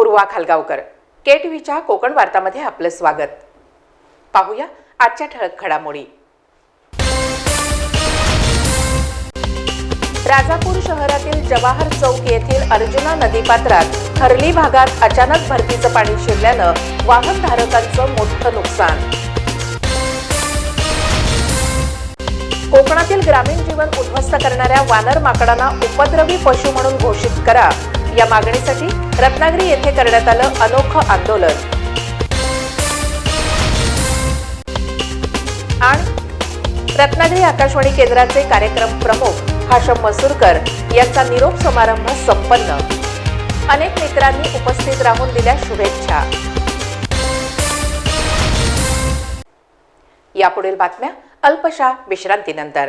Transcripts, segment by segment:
पूर्वा खालगावकर के व्हीच्या कोकण वार्तामध्ये आपलं स्वागत. पाहूया आजच्या ठळक घडामोडी. राजापूर शहरातील जवाहर चौक येथील अर्जुना नदीपात्रात हरली भागात अचानक भरतीचं पाणी शिरल्यानं वाहनधारकांचं मोठं नुकसान. कोकणातील ग्रामीण जीवन उद्ध्वस्त करणाऱ्या वानर माकडांना उपद्रवी पशु म्हणून घोषित करा या मागणीसाठी रत्नागिरी येथे करण्यात आलं अनोखं आंदोलन. आणि रत्नागिरी आकाशवाणी केंद्राचे कार्यक्रम प्रमुख हाशम मसूरकर यांचा निरोप समारंभ संपन्न. अनेक मित्रांनी उपस्थित राहून दिल्या शुभेच्छा. यापुढील बातम्या अल्पशा विश्रांतीनंतर.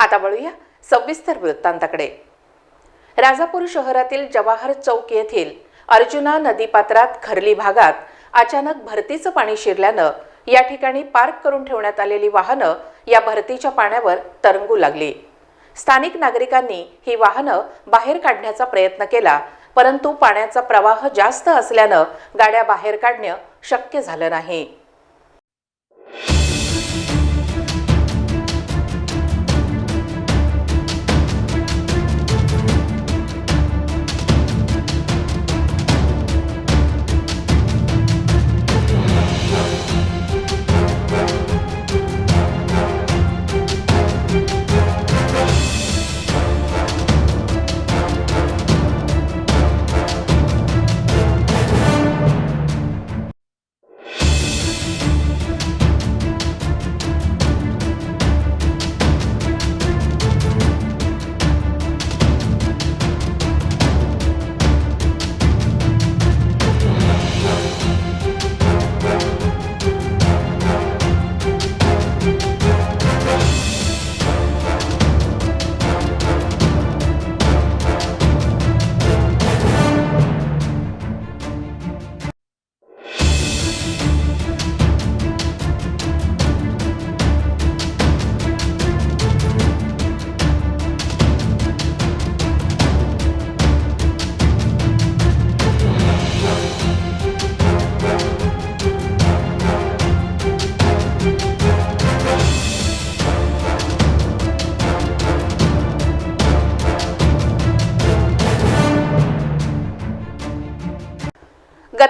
आता वळूया सविस्तर वृत्तांताकडे. राजापूर शहरातील जवाहर चौक येथील अर्जुना नदीपात्रात खरली भागात अचानक भरतीचं पाणी शिरल्यानं या ठिकाणी पार्क करून ठेवण्यात आलेली वाहनं या भरतीच्या पाण्यावर तरंगू लागली. स्थानिक नागरिकांनी ही वाहनं बाहेर काढण्याचा प्रयत्न केला परंतु पाण्याचा प्रवाह जास्त असल्यानं गाड्या बाहेर काढणं शक्य झालं नाही.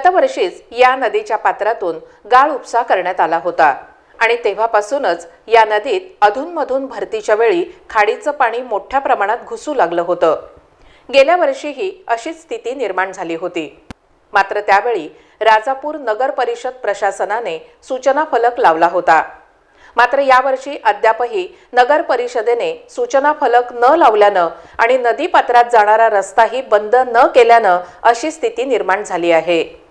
गतवर्षीच या नदीच्या पात्रातून गाळ उपसा करण्यात आला होता. आणि तेव्हापासूनच या नदीत अधूनमधून भरतीच्या वेळी खाडीचं पाणी मोठ्या प्रमाणात घुसू लागलं होतं. गेल्या वर्षीही अशीच स्थिती निर्माण झाली होती. मात्र त्यावेळी राजापूर नगर परिषद प्रशासनाने सूचना फलक लावला होता. मात्र यावर्षी अद्यापही नगर परिषदेने सूचना फलक न लावल्यानं आणि नदीपात्रात जाणारा रस्ताही बंद न केल्यानं अशी स्थिती निर्माण झाली आहे.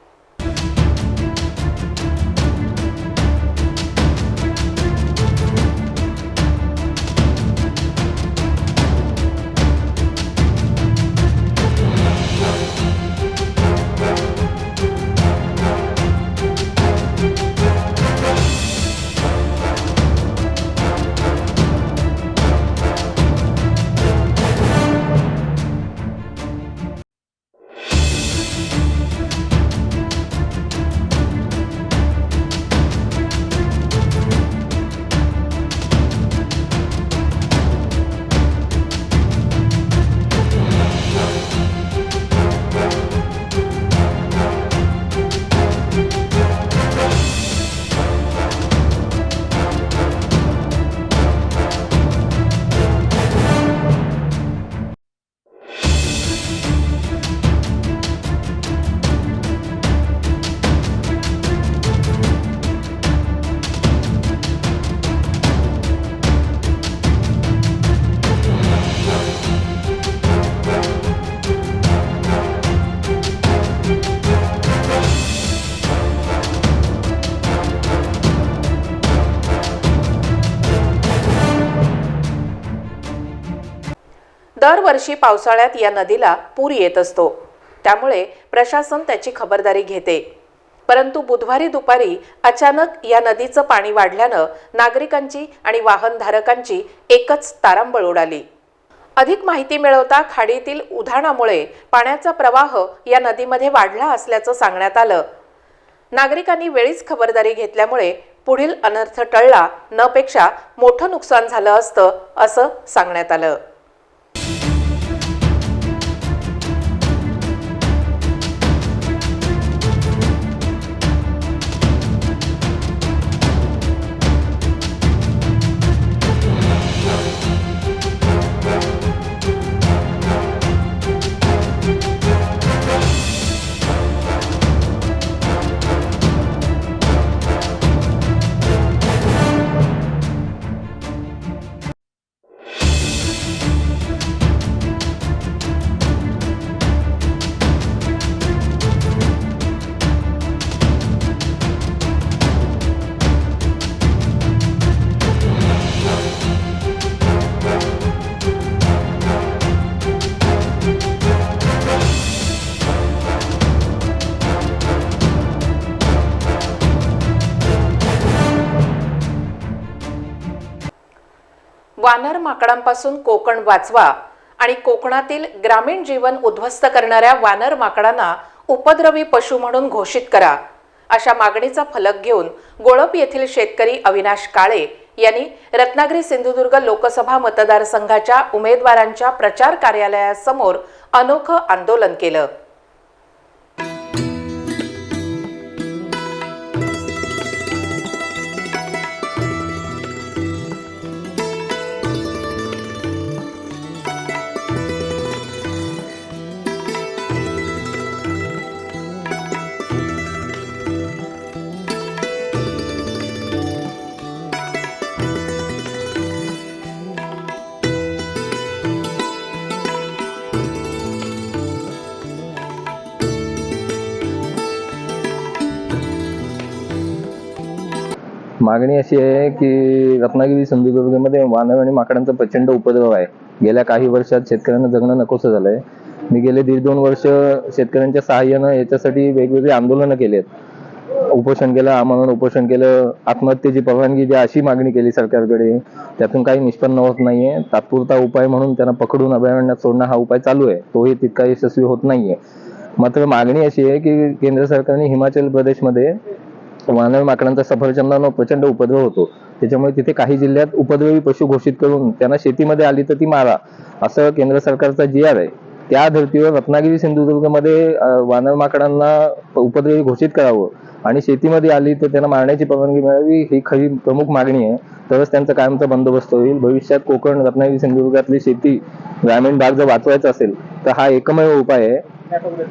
दरवर्षी पावसाळ्यात या नदीला पूर येत असतो. त्यामुळे प्रशासन त्याची खबरदारी घेते. परंतु बुधवारी दुपारी अचानक या नदीचं पाणी वाढल्यानं नागरिकांची आणि वाहनधारकांची एकच तारांबळ उडाली. अधिक माहिती मिळवता खाडीतील उधाणामुळे पाण्याचा प्रवाह या नदीमध्ये वाढला असल्याचं सांगण्यात आलं. नागरिकांनी वेळीच खबरदारी घेतल्यामुळे पुढील अनर्थ टळला न पेक्षा मोठं नुकसान झालं असतं असं सांगण्यात आलं. वानर माकडांपासून कोकण वाचवा आणि कोकणातील ग्रामीण जीवन उद्ध्वस्त करणाऱ्या वानर माकडांना उपद्रवी पशु म्हणून घोषित करा. अशा मागणीचा फलक घेऊन गोळप येथील शेतकरी अविनाश काळे यांनी रत्नागिरी सिंधुदुर्ग लोकसभा मतदारसंघाच्या उमेदवारांच्या प्रचार कार्यालयासमोर अनोखं आंदोलन केलं. मागणी अशी आहे की रत्नागिरी सिंधुदुर्गमध्ये वानर आणि माकडांचा प्रचंड उपद्रव आहे. गेल्या काही वर्षात शेतकऱ्यांना जगणं नकोसं झालंय. मी गेले दीड दोन वर्ष शेतकऱ्यांच्या सहाय्यानं याच्यासाठी वेगवेगळी आंदोलनं केली आहेत उपोषण केलं आम्हाला उपोषण केलं आत्महत्येची परवानगी द्या अशी मागणी केली सरकारकडे. त्यातून काही निष्पन्न होत नाहीये. तात्पुरता उपाय म्हणून त्यांना पकडून अभयारण्यात सोडणं हा उपाय चालू आहे. तोही तितका यशस्वी होत नाहीये. मात्र मागणी अशी आहे की केंद्र सरकारने हिमाचल प्रदेशमध्ये वानर माकडांचा सफरचंदांवर प्रचंड उपद्रव होतो. त्याच्यामुळे तिथे काही जिल्ह्यात उपद्रवी पशु घोषित करून त्यांना शेतीमध्ये आली तर ती मारा असं केंद्र सरकारचा जी आर आहे त्या धर्तीवर रत्नागिरी सिंधुदुर्गमध्ये वानर माकडांना उपद्रवी घोषित करावं आणि शेतीमध्ये आली तर त्यांना मारण्याची परवानगी मिळावी ही खरी प्रमुख मागणी आहे. तरच त्यांचा कायमचा बंदोबस्त होईल. भविष्यात कोकण रत्नागिरी सिंधुदुर्गातली शेती ग्रामीण भाग जर वाचवायचा असेल तर हा एकमेव उपाय आहे.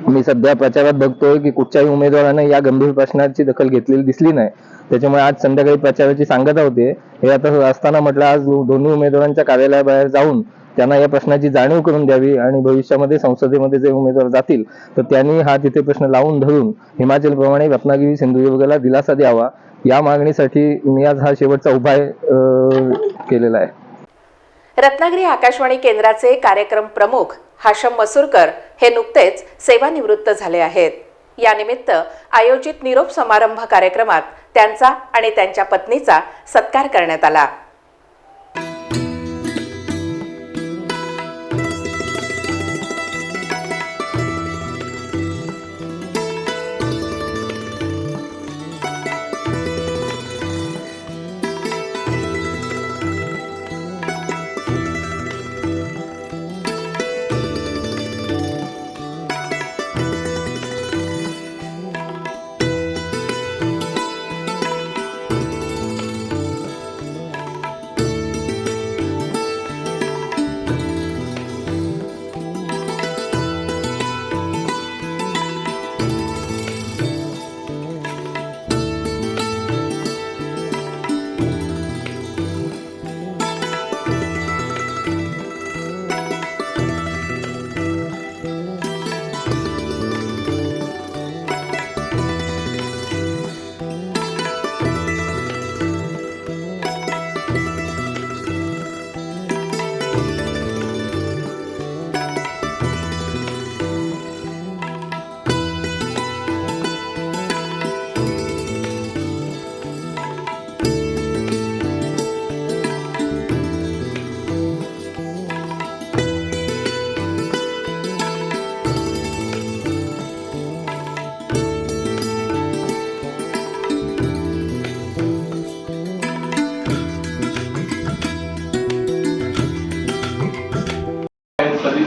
मी सध्या प्रचारात बघतोय की कुठच्याही उमेदवाराने या गंभीर प्रश्नाची दखल घेतलेली दिसली नाही. त्याच्यामुळे आज संध्याकाळी प्रचाराची सांगता होते. हे आता असताना म्हटलं आज दोन्ही उमेदवारांच्या कार्यालयाबाहेर जाऊन त्यांना या प्रश्नाची जाणीव करून द्यावी आणि भविष्यामध्ये संसदेमध्ये जे उमेदवार जातील तर त्यांनी हा तिथे प्रश्न लावून धरून हिमाचल प्रमाणे रत्नागिरी सिंधुदुर्गला दिलासा द्यावा. या मागणीसाठी मी आज हा शेवटचा उपाय अं, केलेला आहे. रत्नागिरी आकाशवाणी केंद्राचे कार्यक्रम प्रमुख हाशम मसूरकर हे नुकतेच सेवानिवृत्त झाले आहेत. यानिमित्त आयोजित निरोप समारंभ कार्यक्रमात त्यांचा आणि त्यांच्या पत्नीचा सत्कार करण्यात आला.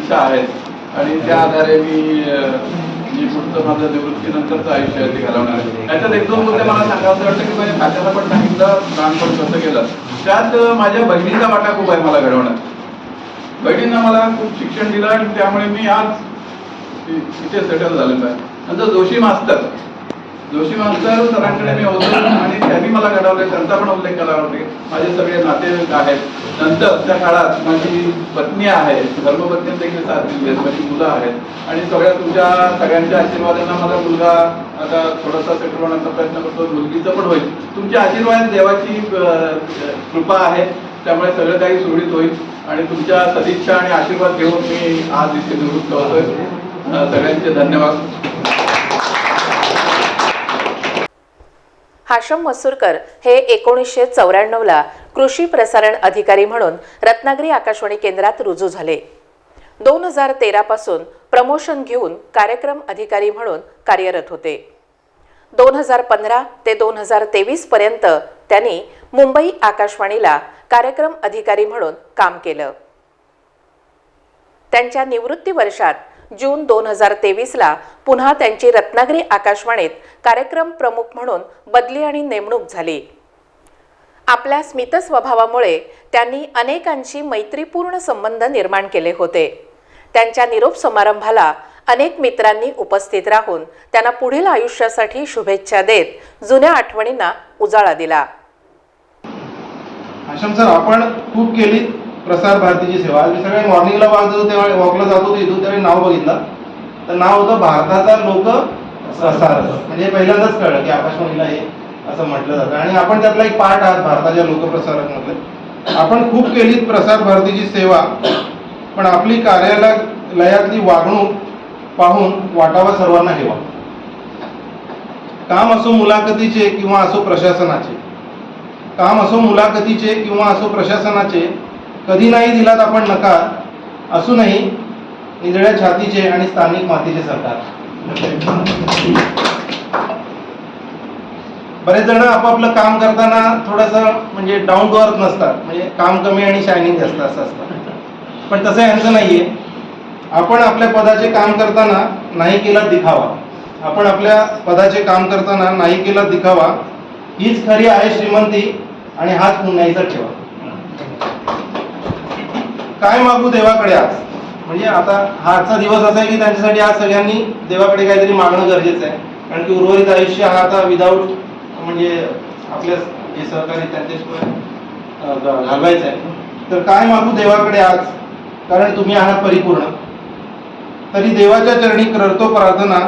इच्छा आहेत आणि त्या आधारे मी अं, जी पुढचं माझं निवृत्तीनंतरचं आयुष्य आहे ते घालवणार आहे. त्याच्यात एक दोन मुद्दे मला सांगायचं वाटतं की माझ्या खात्याला पण सांगितलं लहानपण कसं केलं. त्यात माझ्या बहिणीचा वाटा खूप आहे मला घडवण्यात बहिणीनं मला खूप शिक्षण दिलं आणि त्यामुळे मी आज इथे सेटल झालेलो आहे. नंतर जोशी मास्तर. जोशी मास्तर सरांकडे मी होतो आणि त्यांनी मला घडवले त्यांचा पण उल्लेख केला होते माझे सगळे नातेवाईक आहेत. नंतर त्या काळात माझी पत्नी आहे धर्मपत्नी देखील साथ दिली माझी मुलं आहेत. आणि सगळ्या तुमच्या सगळ्यांच्या आशीर्वादांना माझा मुलगा आता थोडासा सेटल होण्याचा प्रयत्न करतो मुलगीचं पण होईल. तुमच्या आशीर्वाद देवाची कृपा आहे त्यामुळे सगळं काही सुरळीत होईल. आणि तुमच्या सदिच्छा आणि आशीर्वाद घेऊन मी आज इथे निवृत्त होतोय. सगळ्यांचे धन्यवाद. हाशम मसूरकर हे एकोणीसशे चौऱ्याण्णवला कृषी प्रसारण अधिकारी म्हणून रत्नागिरी आकाशवाणी केंद्रात रुजू झाले. दोन हजार तेरापासून प्रमोशन घेऊन कार्यक्रम अधिकारी म्हणून कार्यरत होते. दोन हजार पंधरा ते दोन हजार तेवीसपर्यंत त्यांनी मुंबई आकाशवाणीला कार्यक्रम अधिकारी म्हणून काम केलं. त्यांच्या निवृत्ती वर्षात जून दोन हजार तेवीसला पुन्हा त्यांची रत्नागिरी आकाशवाणीत कार्यक्रम प्रमुख म्हणून बदली आणि नेमणूक झाली. आपल्या स्मित स्वभावामुळे त्यांनी अनेकांशी मैत्रीपूर्ण संबंध निर्माण केले होते. त्यांच्या निरोप समारंभाला अनेक मित्रांनी उपस्थित राहून त्यांना पुढील आयुष्यासाठी शुभेच्छा देत जुन्या आठवणींना उजाळा दिला. आश्रम सर आपण खूप केली प्रसार भारतीची सेवा. मी सगळे मॉर्निंगला वॉक जातो तेव्हा वॉकला जातो होतो इथून त्यावेळी नाव बघितलं. तर नाव होतं भारताचा लोक प्रसार म्हणजे पहिल्यांदाच कळलं की आकाशवाणीला हे असं म्हटलं जातं. आणि आपण त्यातला एक पार्ट आहात भारताच्या लोकप्रसारकमध्ये आपण खूप केलीत प्रसार भारतीची सेवा पण आपली कार्यालयातली वागणूक पाहून वाटावा सर्वांना हेवा. काम असो मुलाखतीचे किंवा असो प्रशासनाचे. काम असो मुलाखतीचे किंवा असो प्रशासनाचे कधी नाही दिलात आपण नकार असूनही निधड्या छातीचे आणि स्थानिक मातीचे सरकार. बरेच जण आपापलं काम करताना थोडंसं म्हणजे डाऊन टू अर्थ नसतात. म्हणजे काम कमी आणि शायनिंग जास्त असं असतं. पण तसं यांचं नाहीये. आपण आपल्या पदाचे काम करताना नाही केला दिखावा. आपण आपल्या पदाचे काम करताना नाही केला दिखावा. हीच खरी आहे श्रीमंती आणि हाच पुण्याचा ठेवा. काय मागू देवाकडे आज? म्हणजे आता हा आजचा दिवस असा आहे की त्यांच्यासाठी आज सगळ्यांनी देवाकडे काहीतरी मागणं गरजेचं आहे. कारण की उर्वरित आयुष्य हा आता विदाऊट म्हणजे आपल्या जे सहकारी त्यांच्याशिवाय घालवायचं आहे. तर काय मागू देवाकडे आज? कारण तुम्ही आहात परिपूर्ण. तरी देवाच्या चरणी करतो प्रार्थना.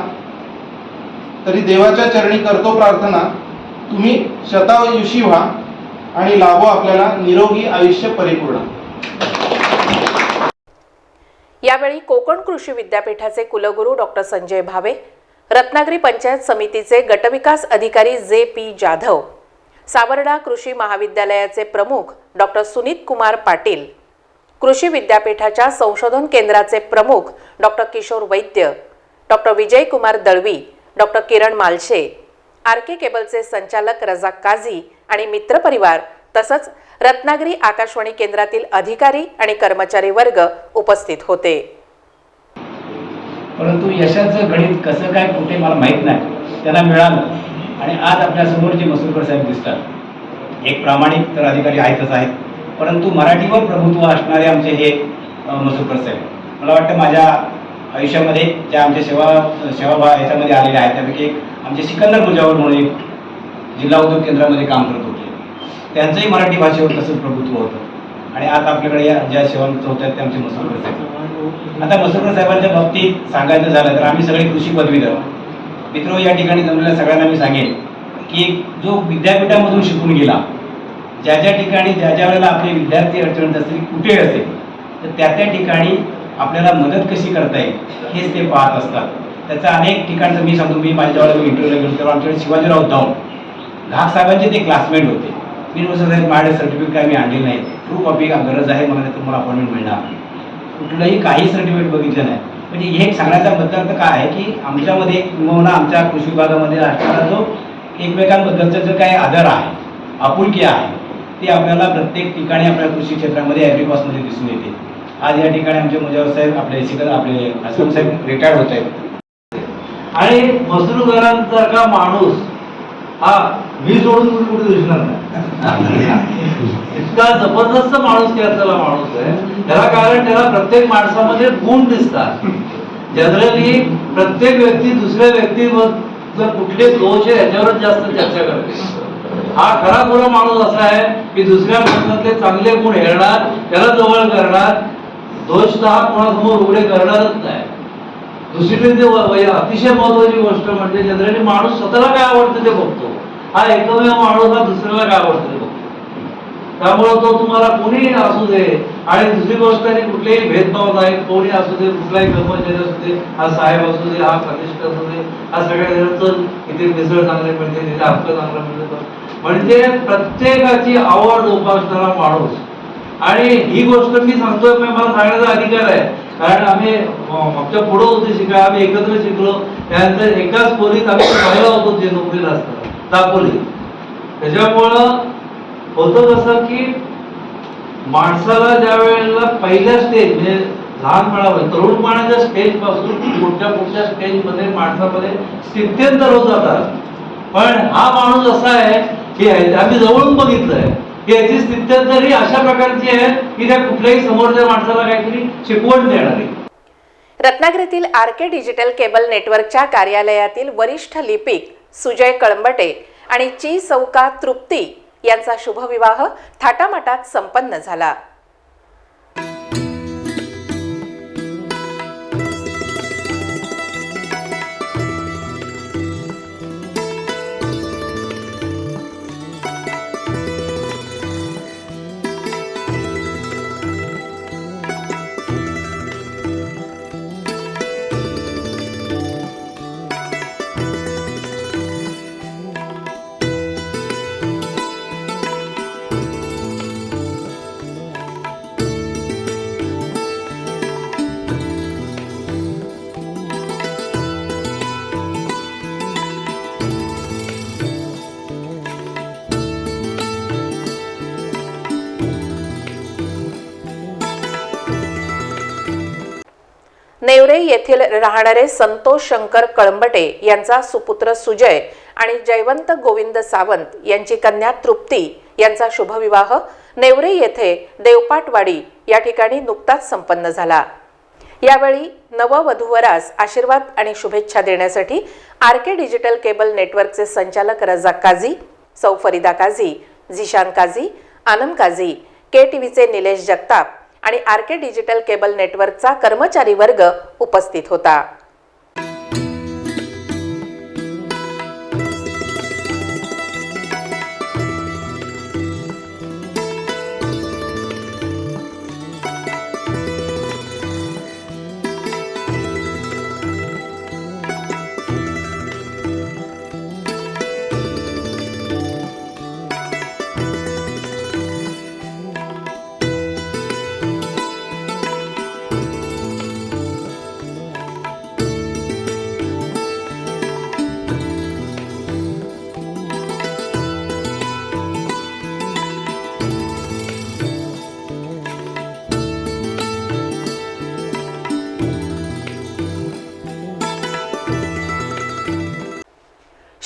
तरी देवाच्या चरणी करतो प्रार्थना. तुम्ही शतायुषी व्हा आणि लाभो आपल्याला निरोगी आयुष्य परिपूर्ण. यावेळी कोकण कृषी विद्यापीठाचे कुलगुरू डॉक्टर संजय भावे रत्नागिरी पंचायत समितीचे गटविकास अधिकारी जे पी जाधव सावर्डा कृषी महाविद्यालयाचे प्रमुख डॉक्टर सुनीत कुमार पाटील कृषी विद्यापीठाच्या संशोधन केंद्राचे प्रमुख doctor Kishor Vaidya doctor Vijay Kumar Dalvi doctor Kiran Malshe R K केबलचे संचालक रजाक काझी आणि मित्रपरिवार तसंच रत्नागिरी आकाशवाणी केंद्रातील अधिकारी आणि कर्मचारी वर्ग उपस्थित होते. परंतु यशाचं गणित कसं काय कुठे मला माहीत नाही. त्याला मिळालं. आणि आज आपल्यासमोर जे मसूरकर साहेब दिसतात एक प्रामाणिक तर अधिकारी आहेतच आहेत. परंतु मराठीवर प्रभुत्व असणारे आमचे हे मसूरकर साहेब. मला वाटतं माझ्या आयुष्यामध्ये ज्या आमच्या सेवा सेवा याच्यामध्ये आलेल्या आहेत त्यापैकी एक आमचे सिकंदर मुजावर म्हणून एक जिल्हा उद्योग केंद्रामध्ये काम करत होते. त्यांचंही मराठी भाषेवर तसंच प्रभुत्व होतं. आणि आता आपल्याकडे या ज्या सेवा होत्या ते आमचे मसुरकर साहेब. आता मसुरकर साहेबांच्या बाबतीत सांगायचं झालं तर आम्ही सगळे कृषी पदवीधर मित्र या ठिकाणी जमलेल्या सगळ्यांना मी सांगेन की जो विद्यापीठामधून शिकून गेला ज्या ज्या ठिकाणी ज्या ज्या वेळेला आपले विद्यार्थी अडचणीत असतील कुठे असेल तर त्या त्या ठिकाणी आपल्याला मदत कशी करता येईल हेच ते पाहत असतात. त्याचं अनेक ठिकाणचं मी सांगतो मी माझ्या वेळेला इंटरव्ह्यूला गेलो तेव्हा आमच्याकडे शिवाजीराव धाऊन घाक साहेबांचे ते क्लासमेट होते. मी म्हणतो साहेब माझ्या सर्टिफिकेट काय मी आणले नाही. ट्रू कॉपी गरज आहे मला तुम्हाला अपॉइंटमेंट मिळणार कुठलंही काही सर्टिफिकेट बघितलं नाही. म्हणजे हे एक सांगण्याचा बद्दल तर काय आहे की आमच्यामध्ये किंवा आमच्या कृषी विभागामध्ये असणारा जो एकमेकांबद्दलचा जो काही आदर आहे आपुलकी आहे ती आपल्याला प्रत्येक ठिकाणी आपल्या कृषी क्षेत्रामध्ये ॲग्रिकॉसमध्ये दिसून येते. आज या ठिकाणी आमचे मुजावर साहेब आपले शिकत आपले साहेब रिटायर्ड होत आहेत. आणि मसरूकरांसारखा माणूस हा मी सोडून कुठे कुठे दिसणार नाही. इतका जबरदस्त माणूस असलेला माणूस आहे. त्याला कारण त्याला प्रत्येक माणसामध्ये गुण दिसतात. जनरली प्रत्येक व्यक्ती दुसऱ्या व्यक्तीवर कुठले दोष आहे याच्यावरच जास्त चर्चा करते. हा खरा खुरा माणूस असा आहे की दुसऱ्या माणसातले चांगले गुण हेरणार त्याला जवळ करणार. दोष तर हा कोणासमोर उघडे करणारच नाही. दुसरीकडे जे अतिशय महत्वाची गोष्ट म्हणजे जनरली माणूस स्वतःला काय आवडतं ते बघतो. हा एकमेव माणूस हा दुसऱ्याला काय आवडतं ते बघतो. त्यामुळे तो तुम्हाला कोणी असू दे आणि दुसरी गोष्ट आहे कुठलेही भेदभाव नाही कोणी असू दे कुठलाही कर्मचारी असू दे हा साहेब असू दे हा प्रतिष्ठ असू दे हा सगळ्या जणांचं इथे मिसळ चांगले मिळते तिथे हक्क चांगलं मिळतं. म्हणजे प्रत्येकाची आवड जोपासणारा माणूस आणि ही गोष्ट मी सांगतोय म्हणजे मला सांगण्याचा अधिकार आहे. कारण आम्ही मागच्या आमच्या पुढं होते शिकाय आम्ही एकत्र शिकलो. त्यानंतर एकाच खोलीत आम्ही पाहिला होतो जे नोकरीला असतात दापोली. त्याच्यामुळं होतं कसं की माणसाला ज्या वेळेला पहिल्या स्टेज म्हणजे लहानपणामध्ये तरुणपणाच्या स्टेजपासून पुढच्या पुढच्या स्टेजमध्ये माणसामध्ये स्थित्यंतर होत जातात. पण हा माणूस असा आहे की आम्ही जवळून बघितलंय. की याची स्थित्यंतर ही अशा प्रकारची आहे की त्या कुठल्याही समोरच्या माणसाला काहीतरी शिकवण देणार आहे रत्नागिरीतील आर के डिजिटल केबल नेटवर्कच्या कार्यालयातील वरिष्ठ लिपिक सुजय कळंबटे आणि ची सौका तृप्ती यांचा शुभविवाह थाटामाटात संपन्न झाला. नेवरे येथील राहणारे संतोष शंकर कळंबटे यांचा सुपुत्र सुजय आणि जयवंत गोविंद सावंत यांची कन्या तृप्ती यांचा शुभविवाह नेवरे येथे देवपाटवाडी या ठिकाणी नुकताच संपन्न झाला. यावेळी नववधूवरास आशीर्वाद आणि शुभेच्छा देण्यासाठी आर के डिजिटल केबल नेटवर्कचे संचालक रजा काझी सौ फरीदा काझी झिशान काझी आनंद काझी के टीव्हीचे निलेश जगताप आणि आर के डिजिटल केबल नेटवर्कचा कर्मचारी वर्ग उपस्थित होता.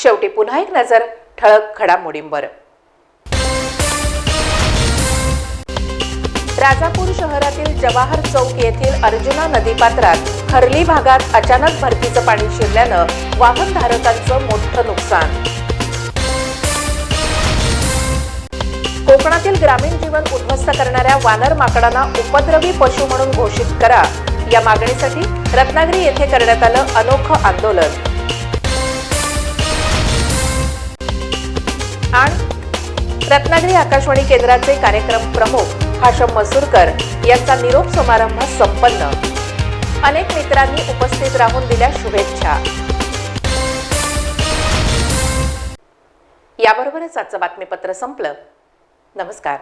शेवटी पुन्हा एक नजर ठळक घडामोडींवर. राजापूर शहरातील जवाहर चौक येथील अर्जुना नदीपात्रात खरली भागात अचानक भरतीचं पाणी शिरल्यानं वाहनधारकांचं मोठं नुकसान. कोकणातील ग्रामीण जीवन उद्ध्वस्त करणाऱ्या वानर माकडांना उपद्रवी पशु म्हणून घोषित करा. या मागणीसाठी रत्नागिरी येथे करण्यात आलं अनोखं आंदोलन. आणि रत्नागिरी आकाशवाणी केंद्राचे कार्यक्रम प्रमुख हाशम मसूरकर यांचा निरोप समारंभ संपन्न. अनेक मित्रांनी उपस्थित राहून दिल्या शुभेच्छा. याबरोबरच आजचं बातमीपत्र संपलं. नमस्कार.